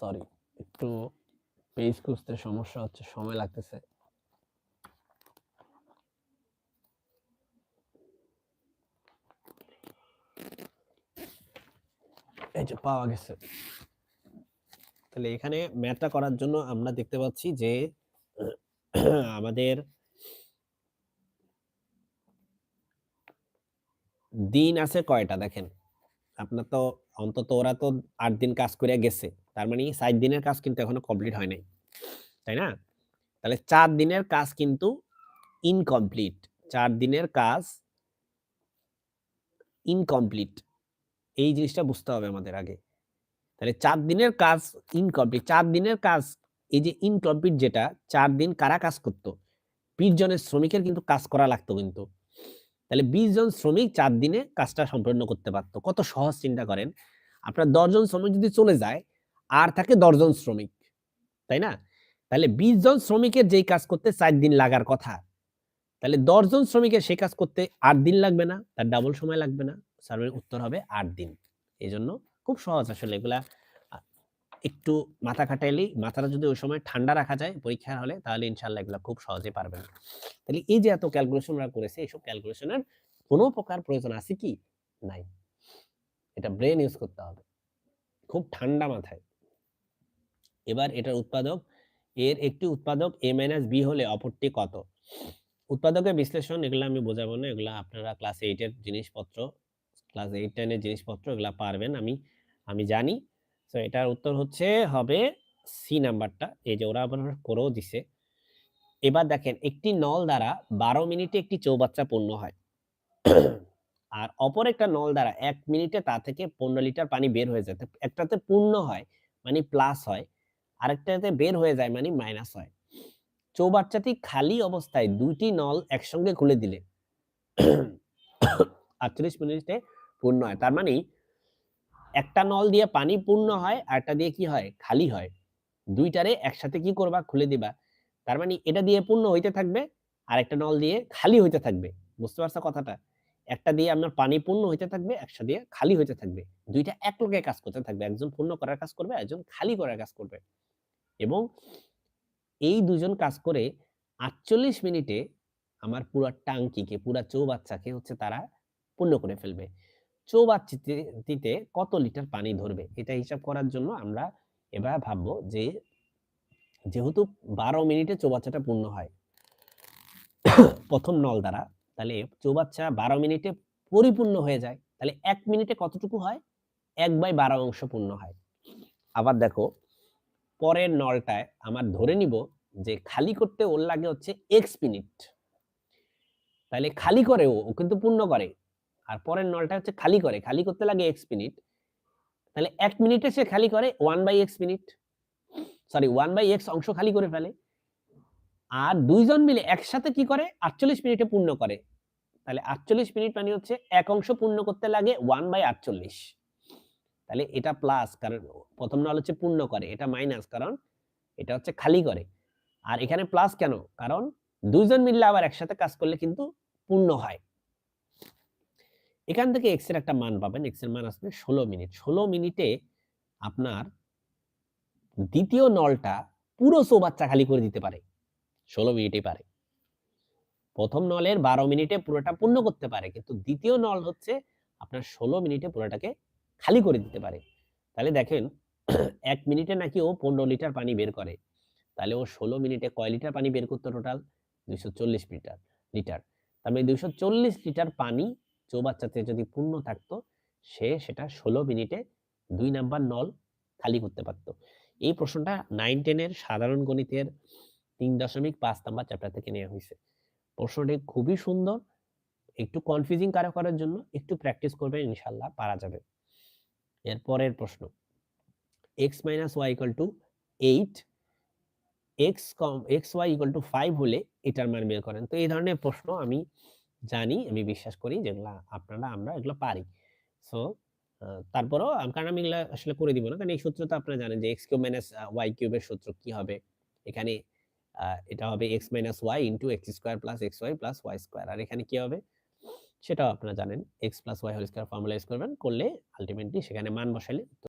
Sorry একটু page খুঁজতে সমস্যা হচ্ছে, সময় লাগতেছে। এই যে পাওয়া গেছে। তাহলে এখানে ম্যাথটা করার জন্য আমরা দেখতে পাচ্ছি যে আমাদের দিন আছে কয়টা দেখেন? আপনার তো অন্তত ওরা তো আট দিন কাজ করে গেছে। তার মানে ষাট দিনের কাজ কিন্তু এখনও কমপ্লিট হয় নাই। তাই না? তাহলে চার দিনের কাজ কিন্তু ইনকমপ্লিট চার দিনের কাজ ইনকমপ্লিট এই জিনিসটা বুঝতে হবে আমাদের আগে। তাহলে চার দিনের কাজ ইনকমপ্লিট চার দিনের কাজ, এই যে ইনকমপ্লিট যেটা, চার দিন কারা কাজ করতো? বিশ শ্রমিকের কিন্তু কাজ করা লাগতো কিন্তু। তাহলে বিশ জন শ্রমিক চার দিনে কাজটা সম্পন্ন করতে পারতো। কত সহজ চিন্তা করেন। আপনার দশজন শ্রমিক যদি চলে যায়, আর থাকে দশজন শ্রমিক, তাই না? তাহলে বিশ জন শ্রমিকের যেই কাজ করতে চার দিন লাগার কথা, তাহলে দশজন শ্রমিকের সেই কাজ করতে আট দিন লাগবে না, তার ডাবল সময় লাগবে না। সার্ভের উত্তর হবে আট দিন। এই জন্য খুব সহজ আসলে এগুলা। একটু মাথা খাটাইলেই মাথাটা যদি ওই সময় ঠান্ডা রাখা যায় পরীক্ষার হলে, তাহলে ইনশাল্লাহ এগুলো খুব সহজে পারবেন। তাহলে এই যে এত ক্যালকুলেশন আমরা করেছে, এইসব ক্যালকুলেশনের কোনো প্রকার প্রয়োজন আছে কি? নাই। এটা ব্রেন ইউজ করতে হবে। খুব ঠান্ডা মাথায়। এবার এটার উৎপাদক, এর একটি উৎপাদক এ মাইনাস বি হলে অপরটি কত? উৎপাদকের বিশ্লেষণ, এগুলো আমি বোঝাবো না, এগুলো আপনারা ক্লাস এইটের জিনিসপত্র ক্লাস এইট টেনের জিনিসপত্র এগুলা পারবেন, আমি আমি জানি। তো এটার উত্তর হচ্ছে হবে সি নাম্বারটা এই যে ওরা আবার করেও দিছে। এবার দেখেন, একটি নল দ্বারা বারো মিনিটে একটি চৌবাচ্চা পূর্ণ হয়। আর অপর একটা নল দ্বারা এক মিনিটে তা থেকে পনেরো লিটার পানি বের হয়ে যায়। একটাতে পূর্ণ হয় মানে প্লাস হয়। আরেকটাতে বের হয়ে যায় মানে মাইনাস হয়। চৌবাচ্চাটি খালি অবস্থায় দুইটি নল একসঙ্গে খুলে দিলে। আটচল্লিশ মিনিটে পূর্ণ হয়। তার মানে একটা নল দিয়ে পানি পূর্ণ হয় আর একটা দিয়ে কি হয়? খালি হয়। দুইটারে একসাথে কি করবা? খুলে দিবা। তার মানে এটা দিয়ে পূর্ণ হইতে থাকবে আর একটা নল দিয়ে খালি হইতে থাকবে। বুঝতে পারছ কথাটা? একটা দিয়ে আপনার পানি পূর্ণ হইতে থাকবে একটা দিয়ে খালি হইতে থাকবে। দুইটা এক লোকে কাজ করতে থাকবে। একজন পূর্ণ করার কাজ করবে একজন খালি করার কাজ করবে। এবং এই দুজন কাজ করে আটচল্লিশ মিনিটে আমার পুরা টাঙ্কিকে, পুরা চৌবাচ্চাকে হচ্ছে তারা পূর্ণ করে ফেলবে। চৌবাচ্চাটিতে কত লিটার পানি ধরবে? এটা হিসাব করার জন্য আমরা এবার ভাববো যে যেহেতু বারো মিনিটে চৌবাচ্চাটা পূর্ণ হয়, প্রথম নল দ্বারা, তাহলে চৌবাচ্চা বারো মিনিটে পরিপূর্ণ হয়ে যায়। তাহলে এক মিনিটে কতটুকু হয়? এক বাই বারো অংশ পূর্ণ হয়। আবার দেখো, পরের নলটায় আমার ধরে নিব যে খালি করতে ওর লাগে হচ্ছে এক্স মিনিট। তাহলে খালি করে ও কিন্তু পূর্ণ করে। আর পরের নলটা হচ্ছে খালি করে, খালি করতে লাগে এক্স মিনিট তাহলে এক মিনিটে সে খালি করে one by x minute sorry one by x অংশ খালি করে ফেলে, আর দুইজন মিলে একসাথে কি করে? আটচল্লিশ মিনিটে পূর্ণ করে, তাহলে আটচল্লিশ মিনিট মানে হচ্ছে এক অংশ পূর্ণ করতে লাগে ওয়ান বাই আটচল্লিশ, তাহলে এটা প্লাস কারণ প্রথম নল হচ্ছে পূর্ণ করে, এটা মাইনাস কারণ এটা হচ্ছে খালি করে, আর এখানে প্লাস কেন? কারণ দুইজন মিললে আবার একসাথে কাজ করলে কিন্তু পূর্ণ হয়। এখান থেকে এক্সের একটা মান পাবেন। এক্সের মান আসবে ষোলো মিনিট। ষোলো মিনিটে আপনার দ্বিতীয় নলটা পুরো চৌবাচ্চা খালি করে দিতে পারে। ষোলো মিনিটে পারে। প্রথম নলের বারো মিনিটে পুরোটা পূর্ণ করতে পারে। কিন্তু দ্বিতীয় নল হচ্ছে আপনার ষোলো মিনিটে পুরোটাকে খালি করে দিতে পারে। তাহলে দেখেন, এক মিনিটে নাকি ও পনেরো লিটার পানি বের করে। তাহলে ও ষোলো মিনিটে কয় লিটার পানি বের করতো টোটাল? দুইশো চল্লিশ লিটার। লিটার। তার মানে দুইশো চল্লিশ লিটার পানি চৌবাচ্চাতে যদি পূর্ণ থাকতো, সে সেটা ষোলো মিনিটে দুই নাম্বার নল খালি করতে পারতো। এই প্রশ্নটা নাইন টেনের সাধারণ গণিতের তিন দশমিক পাঁচ নাম্বার চ্যাপ্টার থেকে নেওয়া হয়েছে। প্রশ্নটি খুবই সুন্দর, একটু কনফিউজিং কারও করার জন্য, একটু প্র্যাকটিস করবেন ইনশাল্লাহ পারা যাবে। এরপরের প্রশ্ন x minus y equal to eight x com x y equal to five হলে এটার মান বের করেন। তো এই ধরনের প্রশ্ন আমি জানি, আমি বিশ্বাস করি যেগুলা আপনারা, আমরা এগুলো পারি। সো তারপরেও কারণ আমি এগুলো আসলে করে দিব না। কারণ এই সূত্র তো আপনারা জানেন যে এক্স কিউব মাইনাস ওয়াই কিউবের সূত্র কি হবে? এখানে এটা হবে x minus y into x square plus x y plus y square আর এখানে কি হবে? সেটাও আপনারা জানেন। X plus y whole square formula use করবেন। করলে আলটিমেটলি সেখানে মান বসালে